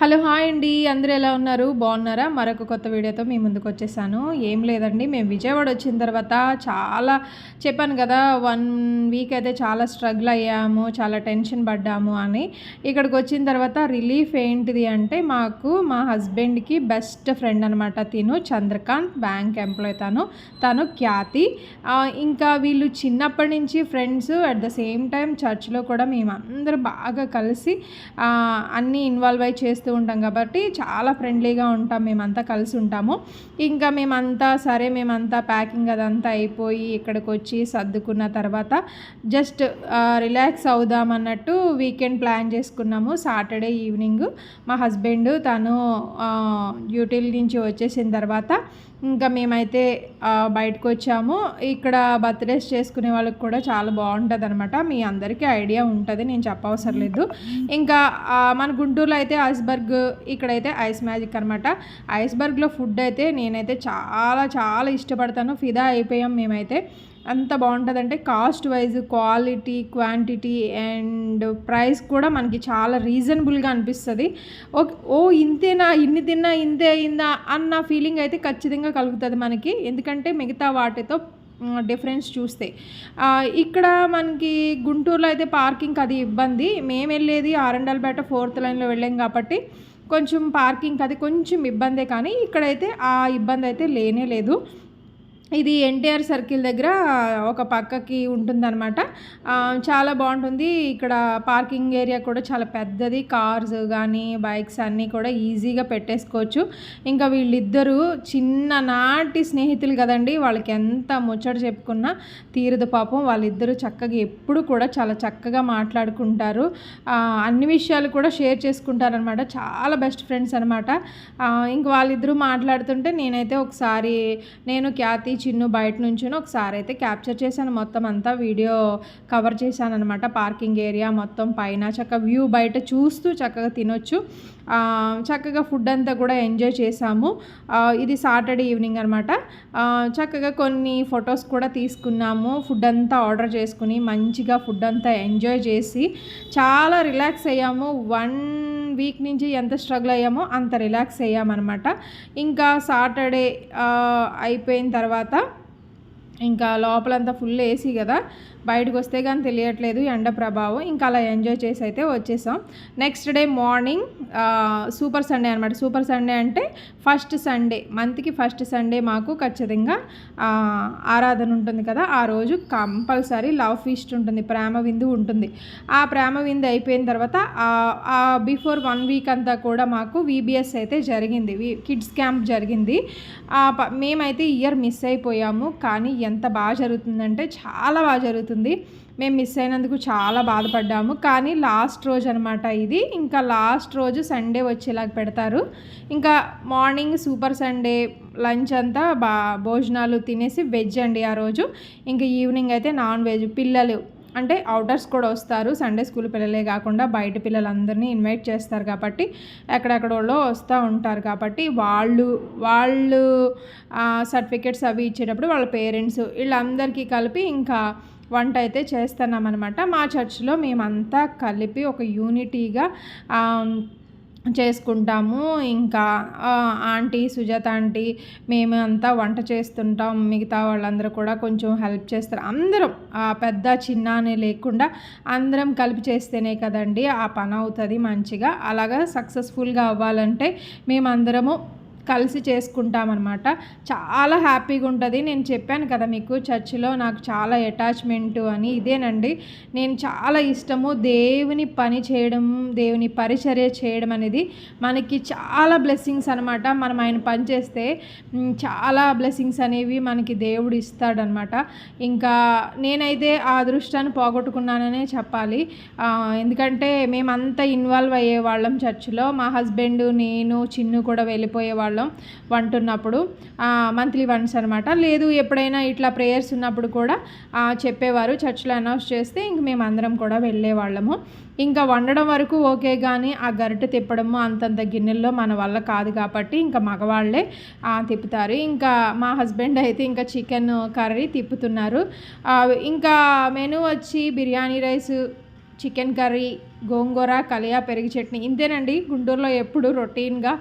Hello hi అండి. అందరూ ఎలా ఉన్నారు? బాగున్నారా? మరొక కొత్త వీడియోతో మీ ముందుకు వచ్చేసాను. ఏం లేదండి మేము విజయవాడ వచ్చిన తర్వాత చాలా చెప్పాను కదా వన్ వీక్ అయితే చాలా స్ట్రగుల్ అయ్యాము చాలా టెన్షన్ పడ్డాము అని. ఇక్కడికి వచ్చిన తర్వాత రిలీఫ్ ఏంటిది అంటే మాకు మా హస్బెండ్కి బెస్ట్ ఫ్రెండ్ అనమాట తిను చంద్రకాంత్ బ్యాంక్ ఎంప్లాయ్ తను తను ఖ్యాతి. ఇంకా వీళ్ళు చిన్నప్పటి నుంచి friends at the same time చర్చ్లో కూడా మేము బాగా కలిసి అన్నీ ఇన్వాల్వ్ అయి చేస్తూ ఉంటాం కాబట్టి చాలా ఫ్రెండ్లీగా ఉంటాం మేమంతా కలిసి ఉంటాము. ఇంకా మేమంతా సరే మేమంతా ప్యాకింగ్ అదంతా అయిపోయి ఇక్కడికి వచ్చి సర్దుకున్న తర్వాత జస్ట్ రిలాక్స్ అవుదాం అన్నట్టు వీకెండ్ ప్లాన్ చేసుకున్నాము. సాటర్డే ఈవినింగ్ మా హస్బెండ్ తను డ్యూటీల నుంచి వచ్చేసిన తర్వాత ఇంకా మేమైతే బయటకు వచ్చాము ఇక్కడ బర్త్డేస్ చేసుకునే వాళ్ళకి కూడా చాలా బాగుంటుంది అనమాట మీ అందరికీ ఐడియా ఉంటుంది నేను చెప్పవసరం లేదు ఇంకా మన గుంటూరులో అయితే ఐస్బర్గ్ ఇక్కడైతే ఐస్ మ్యాజిక్ అనమాట ఐస్బర్గ్లో ఫుడ్ అయితే నేనైతే చాలా చాలా ఇష్టపడతాను. ఫిదా అయిపోయాం మేమైతే. అంత బాగుంటుందంటే cost wise quality quantity and price కూడా మనకి చాలా రీజనబుల్గా అనిపిస్తుంది. ఓ ఓ ఇంతేనా ఇన్ని తిన్నా ఇంతే అయిందా అన్న ఫీలింగ్ అయితే ఖచ్చితంగా కలుగుతుంది మనకి. ఎందుకంటే మిగతా వాటితో డిఫరెన్స్ చూస్తే. ఇక్కడ మనకి గుంటూరులో అయితే పార్కింగ్ అది ఇబ్బంది. మేము వెళ్ళేది ఆరండల్పేట ఫోర్త్ లైన్లో వెళ్ళాం కాబట్టి కొంచెం పార్కింగ్ అది కొంచెం ఇబ్బందే కానీ ఇక్కడైతే ఆ ఇబ్బంది అయితే లేనే లేదు. ఇది ఎన్టీఆర్ సర్కిల్ దగ్గర ఒక పక్కకి ఉంటుందన్నమాట. చాలా బాగుంటుంది. ఇక్కడ పార్కింగ్ ఏరియా కూడా చాలా పెద్దది. కార్స్ కానీ బైక్స్ అన్నీ కూడా ఈజీగా పెట్టేసుకోవచ్చు. ఇంకా వీళ్ళిద్దరూ చిన్ననాటి స్నేహితులు కదండి. వాళ్ళకి ఎంత ముచ్చట చెప్పుకున్నా తీరదు పాపం. వాళ్ళిద్దరూ చక్కగా ఎప్పుడు కూడా చాలా చక్కగా మాట్లాడుకుంటారు. అన్ని విషయాలు కూడా షేర్ చేసుకుంటారనమాట చాలా బెస్ట్ ఫ్రెండ్స్ అనమాట ఇంక వాళ్ళిద్దరూ మాట్లాడుతుంటే నేనైతే ఒకసారి నేను ఖ్యాతి చిన్ను బయట నుంచి ఒకసారి అయితే క్యాప్చర్ చేశాను. మొత్తం అంతా వీడియో కవర్ చేశాను అనమాట పార్కింగ్ ఏరియా మొత్తం పైన చక్కగా వ్యూ బయట చూస్తూ చక్కగా తినొచ్చు. చక్కగా ఫుడ్ అంతా కూడా ఎంజాయ్ చేసాము ఇది సాటర్డే ఈవినింగ్ అనమాట చక్కగా కొన్ని ఫొటోస్ కూడా తీసుకున్నాము. ఫుడ్ అంతా ఆర్డర్ చేసుకుని మంచిగా ఫుడ్ అంతా ఎంజాయ్ చేసి చాలా రిలాక్స్ అయ్యాము. వన్ వీక్ నుంచి ఎంత స్ట్రగుల్ అయ్యామో అంత రిలాక్స్ అయ్యామన్నమాట. ఇంకా సాటర్డే అయిపోయిన తర్వాత ఇంకా లోపలంతా ఫుల్ ఏసీ కదా. బయటకు వస్తే కానీ తెలియట్లేదు ఎండ ప్రభావం. ఇంకా అలా ఎంజాయ్ చేసి అయితే వచ్చేసాం. Next day morning super Sunday అనమాట సూపర్ సండే అంటే ఫస్ట్ సండే మంత్కి ఫస్ట్ సండే మాకు ఖచ్చితంగా ఆరాధన ఉంటుంది కదా. ఆ రోజు కంపల్సరీ లవ్ ఫీస్ట్ ఉంటుంది ప్రేమ విందు ఉంటుంది. ఆ ప్రేమ విందు అయిపోయిన తర్వాత బిఫోర్ వన్ వీక్ అంతా కూడా మాకు వీబీఎస్ అయితే జరిగింది. కిడ్స్ క్యాంప్ జరిగింది. మేమైతే ఇయర్ మిస్ అయిపోయాము. కానీ ఎంత బాగా జరుగుతుందంటే చాలా బాగా జరుగుతుంది. మేము మిస్ అయినందుకు చాలా బాధపడ్డాము. కానీ లాస్ట్ రోజు అనమాట ఇది. ఇంకా లాస్ట్ రోజు సండే వచ్చేలాగా పెడతారు. ఇంకా మార్నింగ్ సూపర్ సండే లంచ్ అంతా బా భోజనాలు తినేసి వెజ్ అండి ఆ రోజు. ఇంకా ఈవినింగ్ అయితే నాన్ వెజ్ పిల్లలు అంటే అవుటర్స్ కూడా వస్తారు. సండే స్కూల్ పిల్లలే కాకుండా బయట పిల్లలందరినీ ఇన్వైట్ చేస్తారు కాబట్టి ఎక్కడెక్కడ వాళ్ళు వస్తూ ఉంటారు కాబట్టి వాళ్ళు వాళ్ళు సర్టిఫికెట్స్ అవి ఇచ్చేటప్పుడు వాళ్ళ పేరెంట్స్ వీళ్ళందరికీ కలిపి ఇంకా వంట అయితే చేస్తున్నామన్నమాట. మా చర్చ్లో మేమంతా కలిపి ఒక యూనిటీగా చేసుకుంటాము. ఇంకా ఆంటీ సుజాత ఆంటీ మేము అంతా వంట చేస్తుంటాం. మిగతా వాళ్ళందరూ కూడా కొంచెం హెల్ప్ చేస్తారు. అందరం ఆ, పెద్ద చిన్న అని లేకుండా అందరం కలిపి చేస్తేనే కదండి ఆ పని అవుతుంది మంచిగా. అలాగా సక్సెస్ఫుల్గా అవ్వాలంటే మేమందరము కలిసి చేసుకుంటామన్నమాట. చాలా హ్యాపీగా ఉంటుంది. నేను చెప్పాను కదా మీకు చర్చిలో నాకు చాలా అటాచ్మెంట్ అని. ఇదేనండి. నేను చాలా ఇష్టము దేవుని పని చేయడం దేవుని పరిచర్య చేయడం అనేది. మనకి చాలా బ్లెస్సింగ్స్ అనమాట మనం ఆయన పని చేస్తే చాలా బ్లెస్సింగ్స్ అనేవి మనకి దేవుడు ఇస్తాడనమాట ఇంకా నేనైతే ఆ అదృష్టాన్ని పోగొట్టుకున్నాననే చెప్పాలి. ఎందుకంటే మేమంతా ఇన్వాల్వ్ అయ్యే వాళ్ళం చర్చిలో. మా హస్బెండ్ నేను చిన్ను కూడా వెళ్ళిపోయే వాళ్ళం వంటున్నప్పుడు మంత్లీ వన్స్ అనమాట లేదు ఎప్పుడైనా ఇట్లా ప్రేయర్స్ ఉన్నప్పుడు కూడా చెప్పేవారు చర్చ్లో అనౌన్స్ చేస్తే ఇంక మేము అందరం కూడా వెళ్ళేవాళ్ళము ఇంకా వండడం వరకు ఓకే కానీ ఆ గరిట తిప్పడము అంతంత గిన్నెల్లో మన వల్ల కాదు కాబట్టి ఇంకా మగవాళ్ళే తిప్పుతారు. ఇంకా మా హస్బెండ్ అయితే ఇంకా చికెన్ కర్రీ తిప్పుతున్నారు. ఇంకా మెను వచ్చి biryani rice chicken curry gongura Kaliya పెరుగు చట్నీ ఇంతేనండి. గుంటూరులో ఎప్పుడు రొటీన్గా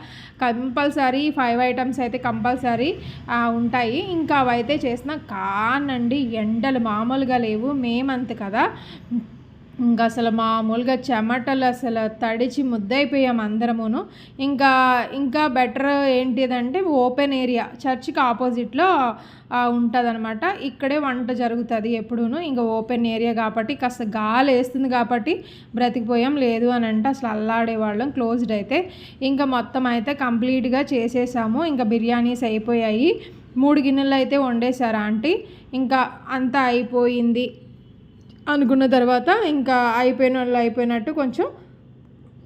కంపల్సరీ ఫైవ్ ఐటమ్స్ అయితే కంపల్సరీ ఉంటాయి. ఇంకా అవైతే చేసిన కానండి ఎండలు మామూలుగా లేవు మేమంత కదా. ఇంకా అసలు మామూలుగా చెమటలు అసలు తడిచి ముద్దైపోయాం అందరమును. ఇంకా ఇంకా బెటర్ ఏంటిదంటే ఓపెన్ ఏరియా చర్చికి ఆపోజిట్లో ఉంటుందన్నమాట. ఇక్కడే వంట జరుగుతుంది ఎప్పుడూను. ఇంకా ఓపెన్ ఏరియా కాబట్టి కాస్త గాలి వేస్తుంది కాబట్టి బ్రతికిపోయాం. లేదు అని అంటే అసలు అల్లాడేవాళ్ళం. క్లోజ్డ్ అయితే. ఇంకా మొత్తం అయితే కంప్లీట్గా చేసేసాము. ఇంకా బిర్యానీస్ అయిపోయాయి. మూడు గిన్నెలు అయితే వండేశారు ఆంటీ. ఇంకా అంతా అయిపోయింది. అనుకున్న తర్వాత ఇంకా అయిపోయిన వాళ్ళు అయిపోయినట్టు కొంచెం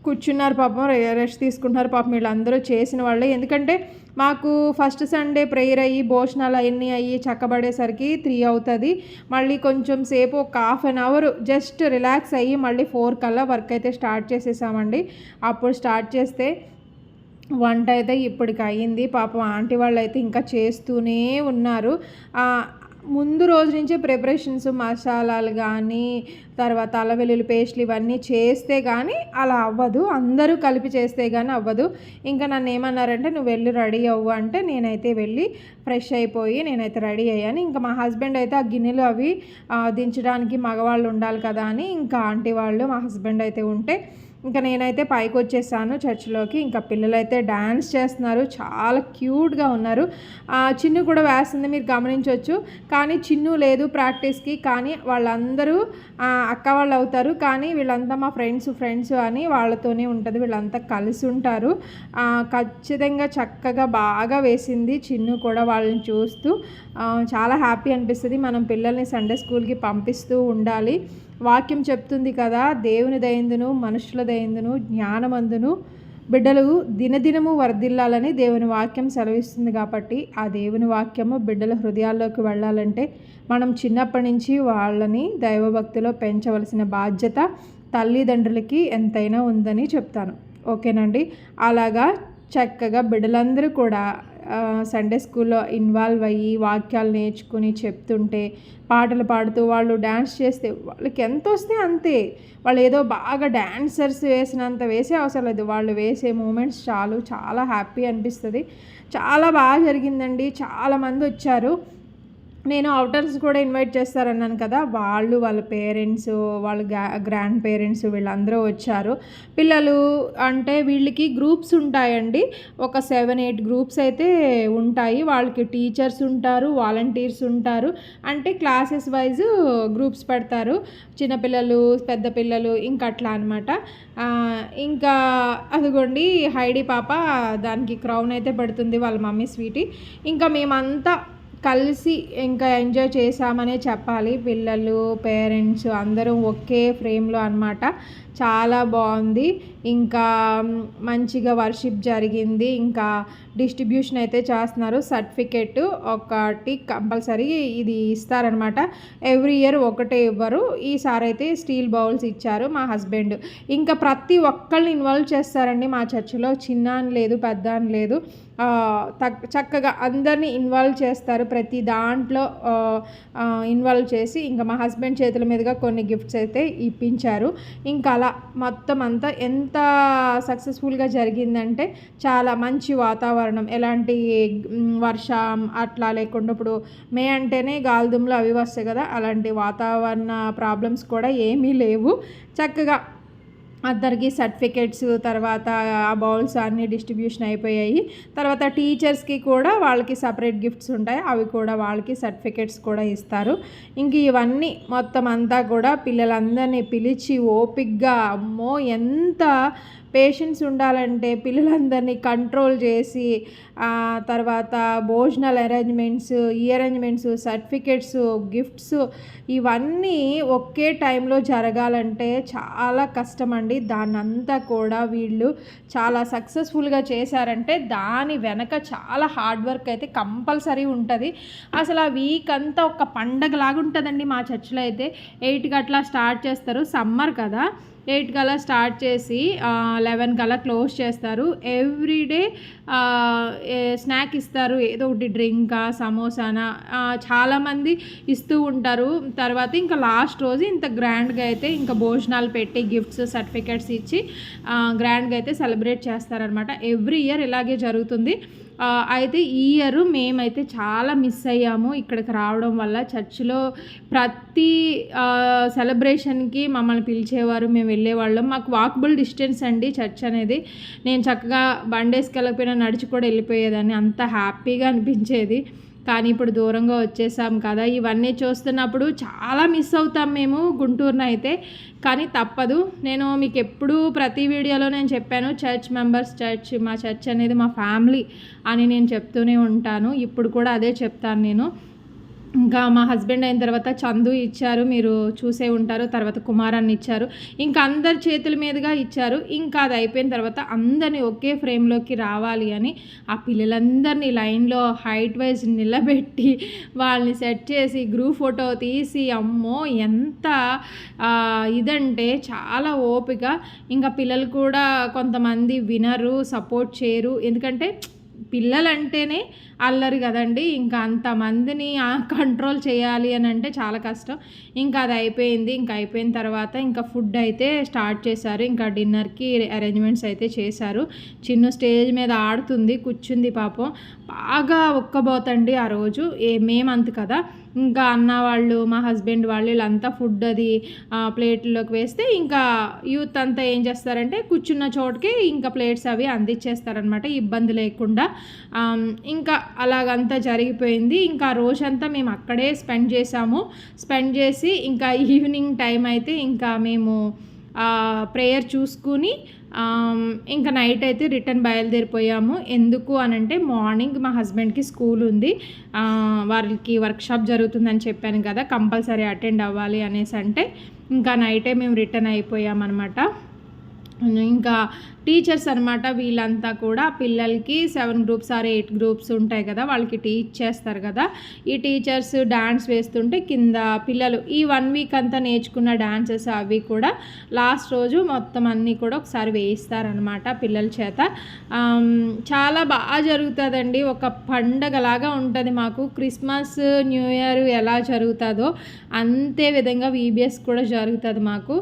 కూర్చున్నారు పాపం రెస్ట్ తీసుకుంటున్నారు పాపం. వీళ్ళందరూ చేసిన వాళ్ళే. ఎందుకంటే మాకు ఫస్ట్ సండే ప్రేయర్ అయ్యి భోజనాలు అవన్నీ అయ్యి చక్కబడేసరికి త్రీ అవుతుంది. మళ్ళీ కొంచెం సేపు ఒక half an hour just relax అయ్యి మళ్ళీ ఫోర్ కల్లా వర్క్ అయితే స్టార్ట్ చేసేసామండి. అప్పుడు స్టార్ట్ చేస్తే వంట అయితే ఇప్పటికి అయ్యింది. పాపం ఆంటీ వాళ్ళు అయితే ఇంకా చేస్తూనే ఉన్నారు. ముందు రోజు నుంచే ప్రిపరేషన్స్ మసాలాలు కానీ తర్వాత అల్లం వెల్లుల్లి పేస్ట్లు ఇవన్నీ చేస్తే కానీ అలా అవ్వదు. అందరూ కలిపి చేస్తే కానీ అవ్వదు. ఇంకా నన్ను ఏమన్నారంటే నువ్వు వెళ్ళి రెడీ అవ్వు అంటే నేనైతే వెళ్ళి ఫ్రెష్ అయిపోయి నేనైతే రెడీ అయ్యాను. ఇంకా మా హస్బెండ్ అయితే ఆ గిన్నెలు అవి దించడానికి మగవాళ్ళు ఉండాలి కదా అని ఇంకా ఆంటీ వాళ్ళు మా హస్బెండ్ అయితే ఉంటే ఇంకా నేనైతే పైకి వచ్చేసాను చర్చిలోకి. ఇంకా పిల్లలు అయితే డ్యాన్స్ చేస్తున్నారు. చాలా క్యూట్గా ఉన్నారు. చిన్ను కూడా వేస్తుంది మీరు గమనించవచ్చు కానీ చిన్ను లేదు ప్రాక్టీస్కి. కానీ వాళ్ళందరూ అక్క వాళ్ళు అవుతారు. కానీ వీళ్ళంతా మా ఫ్రెండ్స్ ఫ్రెండ్స్ అని వాళ్ళతోనే ఉంటుంది. వీళ్ళంతా కలిసి ఉంటారు. ఖచ్చితంగా చక్కగా బాగా వేసింది చిన్ను కూడా వాళ్ళని చూస్తూ. చాలా హ్యాపీ అనిపిస్తుంది. మనం పిల్లల్ని సండే స్కూల్కి పంపిస్తూ ఉండాలి. వాక్యం చెప్తుంది కదా దేవుని దయందును మనుషుల దయందును జ్ఞానమందును. బిడ్డలు దినదినము వర్ధిల్లాలని దేవుని వాక్యం సెలవిస్తుంది కాబట్టి ఆ దేవుని వాక్యము బిడ్డల హృదయాల్లోకి వెళ్ళాలంటే మనం చిన్నప్పటి నుంచి వాళ్ళని దైవభక్తిలో పెంచవలసిన బాధ్యత తల్లిదండ్రులకి ఎంతైనా ఉందని చెప్తాను. ఓకేనండి? అలాగా చక్కగా బిడ్డలందరూ కూడా సండే స్కూల్లో ఇన్వాల్వ్ అయ్యి వాక్యాలు నేర్చుకుని చెప్తుంటే పాటలు పాడుతూ వాళ్ళు డ్యాన్స్ చేస్తే వాళ్ళకి ఎంత వస్తే అంతే. వాళ్ళు ఏదో బాగా డ్యాన్సర్స్ వేసినంత వేసే అవసరం లేదు. వాళ్ళు వేసే మూమెంట్స్ చాలు చాలా హ్యాపీ అనిపిస్తుంది. చాలా బాగా జరిగిందండి. చాలామంది వచ్చారు. నేను అవుటర్స్ కూడా ఇన్వైట్ చేస్తారన్నాను కదా వాళ్ళు వాళ్ళ పేరెంట్స్ వాళ్ళ గ్రాండ్ పేరెంట్స్ వీళ్ళందరూ వచ్చారు. పిల్లలు అంటే వీళ్ళకి గ్రూప్స్ ఉంటాయండి. ఒక సెవెన్ ఎయిట్ గ్రూప్స్ అయితే ఉంటాయి. వాళ్ళకి టీచర్స్ ఉంటారు వాలంటీర్స్ ఉంటారు. అంటే క్లాసెస్ వైజ్ గ్రూప్స్ పెడతారు. చిన్నపిల్లలు పెద్ద పిల్లలు ఇంకా అట్లా అనమాట ఇంకా అదిగోండి హైడీ పాప దానికి క్రౌన్ అయితే పెడుతుంది వాళ్ళ మమ్మీ స్వీటీ ఇంకా మేమంతా కలిసి ఇంకా ఎంజాయ్ చేసామనే చెప్పాలి. పిల్లలు పేరెంట్స్ అందరం ఒకే ఫ్రేమ్లో అనమాట చాలా బాగుంది. ఇంకా మంచిగా వర్షిప్ జరిగింది. ఇంకా డిస్ట్రిబ్యూషన్ అయితే చేస్తున్నారు. సర్టిఫికెట్ ఒకటి కంపల్సరీ ఇది ఇస్తారనమాట. ఎవ్రీ ఇయర్ ఒకటే ఇవ్వరు. ఈసారి అయితే స్టీల్ బౌల్స్ ఇచ్చారు మా హస్బెండ్. ఇంకా ప్రతి ఒక్కళ్ళని ఇన్వాల్వ్ చేస్తారండి మా చర్చిలో. చిన్న అని లేదు. పెద్ద అని లేదు చక్కగా అందరినీ ఇన్వాల్వ్ చేస్తారు. ప్రతి దాంట్లో ఇన్వాల్వ్ చేసి ఇంకా మా హస్బెండ్ చేతుల మీదుగా కొన్ని గిఫ్ట్స్ అయితే ఇప్పించారు. ఇంకా చాలా మొత్తం అంతా ఎంత సక్సెస్ఫుల్గా జరిగిందంటే చాలా మంచి వాతావరణం. ఎలాంటి వర్షం అట్లా లేకుండా ఇప్పుడు మే అంటేనే గాలిదుమ్లు అవి వస్తాయి కదా అలాంటి వాతావరణ ప్రాబ్లమ్స్ కూడా ఏమీ లేవు. చక్కగా అందరికీ సర్టిఫికేట్స్ తర్వాత ఆ బౌల్స్ అన్నీ డిస్ట్రిబ్యూషన్ అయిపోయాయి. తర్వాత టీచర్స్కి కూడా వాళ్ళకి సపరేట్ గిఫ్ట్స్ ఉంటాయి. అవి కూడా వాళ్ళకి సర్టిఫికేట్స్ కూడా ఇస్తారు. ఇంక ఇవన్నీ మొత్తం అంతా కూడా పిల్లలందరినీ పిలిచి ఓపిక్గా అమ్మో ఎంత పేషెన్స్ ఉండాలంటే పిల్లలందరినీ కంట్రోల్ చేసి తర్వాత భోజనాల అరేంజ్మెంట్స్ ఈ అరేంజ్మెంట్స్ సర్టిఫికెట్స్ గిఫ్ట్స్ ఇవన్నీ ఒకే టైంలో జరగాలంటే చాలా కష్టం అండి దాన్నంతా కూడా వీళ్ళు చాలా సక్సెస్ఫుల్గా చేశారంటే దాని వెనక చాలా హార్డ్ వర్క్ అయితే కంపల్సరీ ఉంటుంది. అసలు ఆ వీక్ అంతా ఒక పండగలాగా ఉంటుందండి మా చర్చిలో అయితే. ఎయిట్కి అట్లా స్టార్ట్ చేస్తారు సమ్మర్ కదా. ఎయిట్ కల్లా స్టార్ట్ చేసి లెవెన్ కల్లా క్లోజ్ చేస్తారు. ఎవ్రీడే స్నాక్ ఇస్తారు. ఏదో ఒకటి డ్రింకా సమోసానా చాలామంది ఇస్తూ ఉంటారు. తర్వాత ఇంకా లాస్ట్ రోజు ఇంత గ్రాండ్గా అయితే ఇంకా భోజనాలు పెట్టి గిఫ్ట్స్ సర్టిఫికెట్స్ ఇచ్చి గ్రాండ్గా అయితే సెలబ్రేట్ చేస్తారనమాట ఎవ్రీ ఇయర్ ఇలాగే జరుగుతుంది. అయితే ఈ ఇయర్ మేమైతే చాలా మిస్ అయ్యాము ఇక్కడికి రావడం వల్ల. చర్చిలో ప్రతి సెలబ్రేషన్కి మమ్మల్ని పిలిచేవారు మేము వెళ్ళేవాళ్ళం. మాకు వాకబుల్ డిస్టెన్స్ అండి చర్చ్ అనేది. నేను చక్కగా బండేసుకెళ్ళకపోయినా నడిచి కూడా వెళ్ళిపోయేదాన్ని. అంత హ్యాపీగా అనిపించేది. కానీ ఇప్పుడు దూరంగా వచ్చేసాం కదా. ఇవన్నీ చూస్తున్నప్పుడు చాలా మిస్ అవుతాం మేము గుంటూరును అయితే. కానీ తప్పదు. నేను మీకు ఎప్పుడూ ప్రతి వీడియోలో నేను చెప్పాను చర్చ్ మెంబర్స్ చర్చ్ మా చర్చ్ అనేది మా ఫ్యామిలీ అని నేను చెప్తూనే ఉంటాను. ఇప్పుడు కూడా అదే చెప్తాను నేను. ఇంకా మా హస్బెండ్ అయిన తర్వాత చందు ఇచ్చారు మీరు చూసే ఉంటారు తర్వాత కుమారాన్ని ఇచ్చారు. ఇంకా అందరి చేతుల మీదుగా ఇచ్చారు. ఇంకా అది అయిపోయిన తర్వాత అందరినీ ఒకే ఫ్రేమ్లోకి రావాలి అని ఆ పిల్లలందరినీ లైన్లో హైట్ వైజ్ నిలబెట్టి వాళ్ళని సెట్ చేసి గ్రూప్ ఫోటో తీసి అమ్మో ఎంత ఇదంటే చాలా ఓపిక. ఇంకా పిల్లలు కూడా కొంతమంది వినరు సపోర్ట్ చేయరు. ఎందుకంటే పిల్లలంటేనే అల్లరి కదండి. ఇంకా అంతమందిని కంట్రోల్ చేయాలి అని అంటే చాలా కష్టం. ఇంకా అది అయిపోయింది. ఇంకా అయిపోయిన తర్వాత ఇంకా ఫుడ్ అయితే స్టార్ట్ చేశారు. ఇంకా డిన్నర్కి అరేంజ్మెంట్స్ అయితే చేశారు. చిన్న స్టేజ్ మీద ఆడుతుంది. కూర్చుంది పాపం. బాగా ఒక్కబోతండి ఆ రోజు. ఏ మేమంత కదా. ఇంకా అన్న వాళ్ళు మా హస్బెండ్ వాళ్ళు వీళ్ళంతా ఫుడ్ అది ప్లేట్లోకి వేస్తే ఇంకా యూత్ అంతా ఏం చేస్తారంటే కూర్చున్న చోటుకి ఇంకా ప్లేట్స్ అవి అందించేస్తారనమాట ఇబ్బంది లేకుండా. ఇంకా అలాగంతా జరిగిపోయింది. ఇంకా రోజంతా మేము అక్కడే స్పెండ్ చేసాము స్పెండ్ చేసి ఇంకా ఈవినింగ్ టైం అయితే ఇంకా మేము ప్రేయర్ చూసుకుని ఇంకా నైట్ అయితే రిటర్న్ బయలుదేరిపోయాము. ఎందుకు అని అంటే మార్నింగ్ మా హస్బెండ్కి స్కూల్ ఉంది. వారికి వర్క్షాప్ జరుగుతుందని చెప్పాను కదా కంపల్సరీ అటెండ్ అవ్వాలి అనేసి అంటే ఇంకా నైటే మేము రిటర్న్ అయిపోయామన్నమాట. ఇంకా టీచర్స్ అనమాట వీళ్ళంతా కూడా పిల్లలకి seven groups or eight groups ఉంటాయి కదా వాళ్ళకి టీచ్ చేస్తారు కదా. ఈ టీచర్స్ డ్యాన్స్ వేస్తుంటే కింద పిల్లలు ఈ వన్ వీక్ అంతా నేర్చుకున్న డ్యాన్సెస్ అవి కూడా లాస్ట్ రోజు మొత్తం అన్నీ కూడా ఒకసారి వేయిస్తారనమాట పిల్లల చేత. చాలా బాగా జరుగుతుందండి. ఒక పండగలాగా ఉంటుంది మాకు. క్రిస్మస్ న్యూ ఇయర్ ఎలా జరుగుతుందో అంతే విధంగా వీబీఎస్ కూడా జరుగుతుంది మాకు.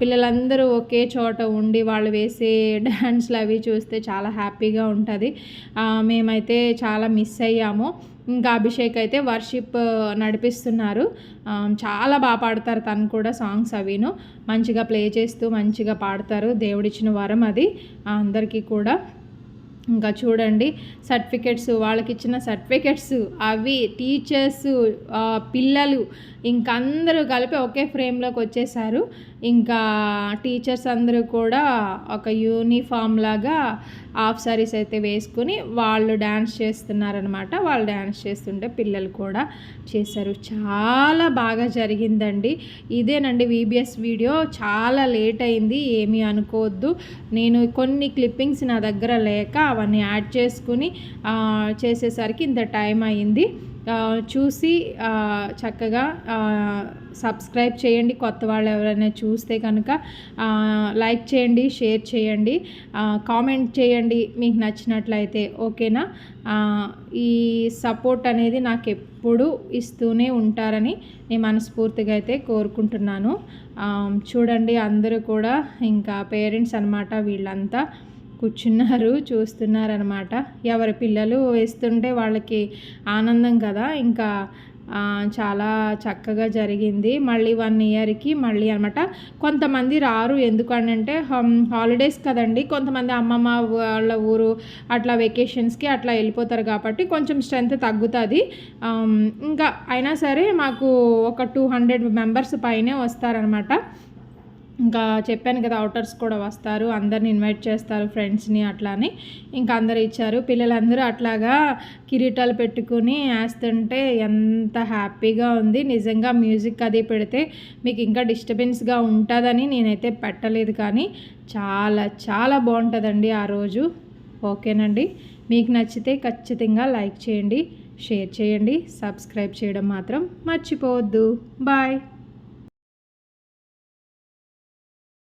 పిల్లలందరూ ఒకే చోట ఉండి ఉండి వాళ్ళు వేసే డ్యాన్స్లు అవి చూస్తే చాలా హ్యాపీగా ఉంటుంది. మేమైతే చాలా మిస్ అయ్యాము. ఇంకా అభిషేక్ అయితే వర్షిప్ నడిపిస్తున్నారు. చాలా బాగా పాడతారు తను కూడా సాంగ్స్ అవిను. మంచిగా ప్లే చేస్తూ మంచిగా పాడతారు. దేవుడిచ్చిన వరం అది అందరికీ కూడా. ఇంకా చూడండి సర్టిఫికెట్స్ వాళ్ళకి ఇచ్చిన సర్టిఫికెట్స్ అవి టీచర్స్ పిల్లలు ఇంకా అందరూ కలిపి ఒకే ఫ్రేమ్లోకి వచ్చేసారు. ఇంకా టీచర్స్ అందరూ కూడా ఒక యూనిఫామ్ లాగా హాఫ్ సారీస్ అయితే వేసుకుని వాళ్ళు డ్యాన్స్ చేస్తున్నారనమాట వాళ్ళు డ్యాన్స్ చేస్తుంటే పిల్లలు కూడా చేశారు. చాలా బాగా జరిగిందండి. ఇదేనండి వీబీఎస్ వీడియో చాలా లేట్ అయింది. ఏమీ అనుకోవద్దు. నేను కొన్ని క్లిప్పింగ్స్ నా దగ్గర లేక అవన్నీ యాడ్ చేసుకుని చేసేసరికి ఇంత టైం అయింది. చూసి చక్కగా సబ్స్క్రైబ్ చేయండి. కొత్త వాళ్ళు ఎవరైనా చూస్తే కనుక లైక్ చేయండి షేర్ చేయండి కామెంట్ చేయండి మీకు నచ్చినట్లయితే ఓకేనా? ఈ సపోర్ట్ అనేది నాకు ఎప్పుడు ఇస్తూనే ఉంటారని నేను మనస్ఫూర్తిగా అయితే కోరుకుంటున్నాను. చూడండి అందరూ కూడా ఇంకా పేరెంట్స్ అనమాట వీళ్ళంతా. కూర్చున్నారు చూస్తున్నారనమాట ఎవరి పిల్లలు వేస్తుంటే వాళ్ళకి ఆనందం కదా. ఇంకా చాలా చక్కగా జరిగింది. మళ్ళీ వన్ ఇయర్కి మళ్ళీ అనమాట కొంతమంది రారు ఎందుకంటే హాలిడేస్ కదండి. కొంతమంది అమ్మమ్మ వాళ్ళ ఊరు అట్లా వెకేషన్స్కి అట్లా వెళ్ళిపోతారు కాబట్టి కొంచెం స్ట్రెంత్ తగ్గుతుంది. ఇంకా అయినా సరే మాకు ఒక టూ హండ్రెడ్ మెంబర్స్ పైనే వస్తారనమాట ఇంకా చెప్పాను కదా అవుటర్స్ కూడా వస్తారు అందరిని ఇన్వైట్ చేస్తారు ఫ్రెండ్స్ని అట్లానే. ఇంకా అందరు ఇచ్చారు. పిల్లలందరూ అట్లాగా కిరీటాలు పెట్టుకుని వేస్తుంటే ఎంత హ్యాపీగా ఉంది. నిజంగా మ్యూజిక్ అది పెడితే మీకు ఇంకా డిస్టర్బెన్స్గా ఉంటుందని నేనైతే పెట్టలేదు కానీ చాలా చాలా బాగుంటుందండి ఆ రోజు. ఓకేనండి. మీకు నచ్చితే ఖచ్చితంగా లైక్ చేయండి షేర్ చేయండి సబ్స్క్రైబ్ చేయడం మాత్రం మర్చిపోవద్దు. బాయ్